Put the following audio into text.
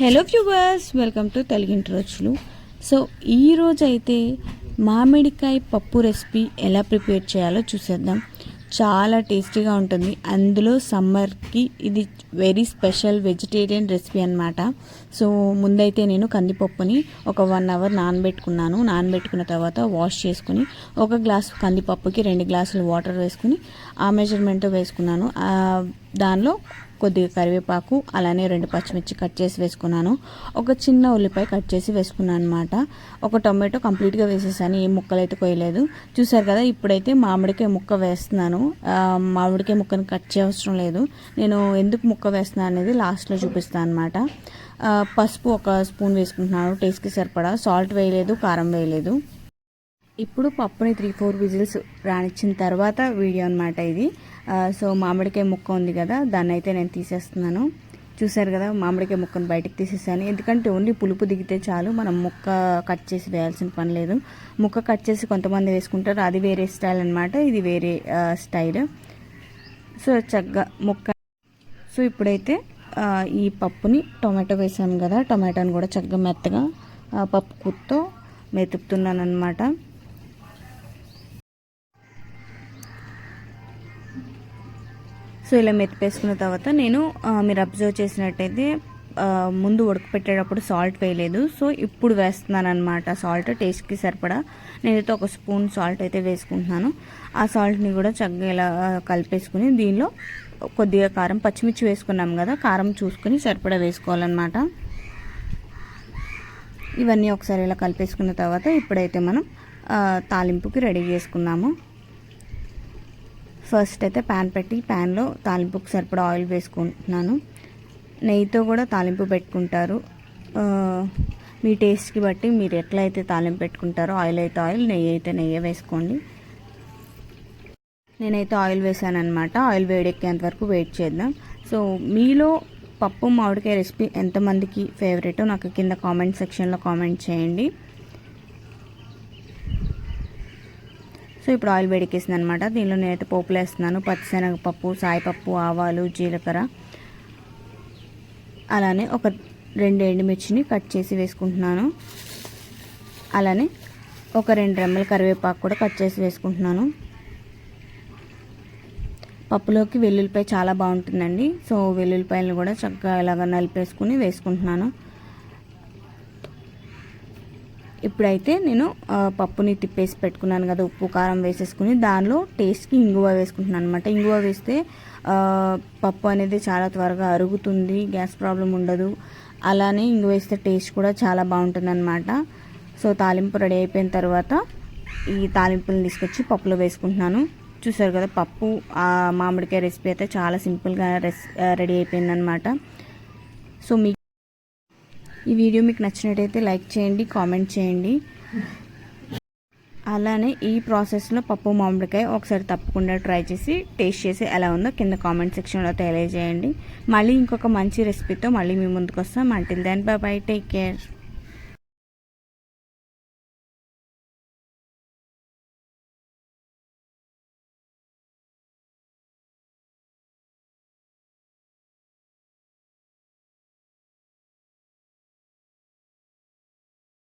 Hello viewers welcome to తెలుగింటి రోజులు so ఈరోజు అయితే మామిడికాయ పప్పు రెసిపీ ఎలా ప్రిపేర్ చేయాలో చూసేద్దాం. చాలా టేస్టీగా ఉంటుంది. అందులో సమ్మర్కి ఇది వెరీ స్పెషల్ వెజిటేరియన్ రెసిపీ అనమాట సో ముందైతే నేను కందిపప్పుని ఒక వన్ అవర్ నానబెట్టుకున్నాను. నానబెట్టుకున్న తర్వాత వాష్ చేసుకుని ఒక గ్లాస్ కందిపప్పుకి రెండు గ్లాసులు వాటర్ వేసుకుని ఆ మెజర్మెంట్ వేసుకున్నాను. దానిలో కొద్దిగా కరివేపాకు అలానే రెండు పచ్చిమిర్చి కట్ చేసి వేసుకున్నాను. ఒక చిన్న ఉల్లిపాయ కట్ చేసి వేసుకున్నాను అనమాట ఒక టొమాటో కంప్లీట్గా వేసేసాను. ఏ ముక్కలు అయితే కొయ్యలేదు. చూసారు కదా ఇప్పుడైతే మామిడికాయ ముక్క వేస్తున్నాను. మామిడికాయ ముక్కను కట్ చేయవసరం లేదు. నేను ఎందుకు ముక్క వేస్తున్నాను అనేది లాస్ట్లో చూపిస్తాను అనమాట పసుపు ఒక స్పూన్ వేసుకుంటున్నాను. టేస్ట్కి సరిపడా. సాల్ట్ వేయలేదు కారం వేయలేదు. ఇప్పుడు పప్పుని త్రీ ఫోర్ విజిల్స్ రానిచ్చిన తర్వాత వీడియో అనమాట ఇది. సో మామిడికాయ ముక్క ఉంది కదా దాన్ని అయితే నేను తీసేస్తున్నాను. చూసారు కదా మామిడికాయ ముక్కను బయటకు తీసేసాను. ఎందుకంటే ఓన్లీ పులుపు దిగితే చాలు మనం ముక్క కట్ చేసి వేయాల్సిన పని లేదు. ముక్క కట్ చేసి కొంతమంది వేసుకుంటారు అది వేరే స్టైల్ అనమాట ఇది వేరే స్టైల్. సో చక్కగా ముక్క. సో ఇప్పుడైతే ఈ పప్పుని టొమాటో వేసాను కదా టొమాటోని కూడా చక్కగా మెత్తగా పప్పు కుత్తో మెతుకుతున్నాను అనమాట సో ఇలా మెతిపేసుకున్న తర్వాత నేను మీరు అబ్జర్వ్ చేసినట్టయితే ముందు ఉడకపెట్టేటప్పుడు సాల్ట్ వేయలేదు. సో ఇప్పుడు వేస్తున్నాను అనమాట సాల్ట్ టేస్ట్కి సరిపడా. నేనైతే ఒక స్పూన్ సాల్ట్ అయితే వేసుకుంటున్నాను. ఆ సాల్ట్ని కూడా చక్కగా ఇలా కలిపేసుకుని దీనిలో కొద్దిగా కారం పచ్చిమిర్చి వేసుకున్నాం కదా కారం చూసుకుని సరిపడా వేసుకోవాలన్నమాట. ఇవన్నీ ఒకసారి ఇలా కలిపేసుకున్న తర్వాత ఇప్పుడైతే మనం తాలింపుకి రెడీ చేసుకుందాము. ఫస్ట్ అయితే ప్యాన్ పెట్టి ప్యాన్లో తాలింపుకి సరిపడా ఆయిల్ వేసుకుంటున్నాను. నెయ్యితో కూడా తాలింపు పెట్టుకుంటారు. మీ టేస్ట్కి బట్టి మీరు ఎట్లయితే తాలింపు పెట్టుకుంటారో ఆయిల్ అయితే ఆయిల్ నెయ్యి అయితే నెయ్యి వేసుకోండి. నేనైతే ఆయిల్ వేసాను అనమాట ఆయిల్ వేడెక్కేంత వరకు వెయిట్ చేద్దాం. సో మీలో పప్పు మామిడికాయ రెసిపీ ఎంతమందికి ఫేవరెటో నాకు కింద కామెంట్ సెక్షన్లో కామెంట్ చేయండి. సో ఇప్పుడు ఆయిల్ వేడికేసింది అనమాట దీనిలో నేనైతే పోపులు వేస్తున్నాను పచ్చిశనగపప్పు సాయిపప్పు ఆవాలు జీలకర్ర. అలానే ఒక రెండు ఎండుమిర్చిని కట్ చేసి వేసుకుంటున్నాను. అలానే ఒక రెండు రెమ్మల కరివేపాకు కూడా కట్ చేసి వేసుకుంటున్నాను. పప్పులోకి వెల్లుల్లిపాయ చాలా బాగుంటుందండి. సో వెల్లుల్లిపాయలను కూడా చక్కగా ఇలాగ నలిపేసుకుని వేసుకుంటున్నాను. ఇప్పుడైతే నేను పప్పుని తిప్పేసి పెట్టుకున్నాను కదా ఉప్పు కారం వేసేసుకుని దానిలో టేస్ట్కి ఇంగువ వేసుకుంటున్నాను అనమాట ఇంగువ వేస్తే పప్పు అనేది చాలా త్వరగా అరుగుతుంది గ్యాస్ ప్రాబ్లం ఉండదు. అలానే ఇంగువ వేస్తే టేస్ట్ కూడా చాలా బాగుంటుంది అనమాట సో తాలింపు రెడీ అయిపోయిన తర్వాత ఈ తాలింపులను తీసుకొచ్చి పప్పులో వేసుకుంటున్నాను. చూసారు కదా పప్పు మామిడికాయ రెసిపీ అయితే చాలా సింపుల్గా రెస్ రెడీ అయిపోయిందనమాట సో మీ ఈ వీడియో మీకు నచ్చినట్టయితే లైక్ చేయండి కామెంట్ చేయండి. అలానే ఈ ప్రాసెస్లో పప్పు మామిడికాయ ఒకసారి తప్పకుండా ట్రై చేసి టేస్ట్ చేసి ఎలా ఉందో కింద కామెంట్ సెక్షన్లో తెలియజేయండి. మళ్ళీ ఇంకొక మంచి రెసిపీతో మళ్ళీ మీ ముందుకు వస్తాం until then bye take care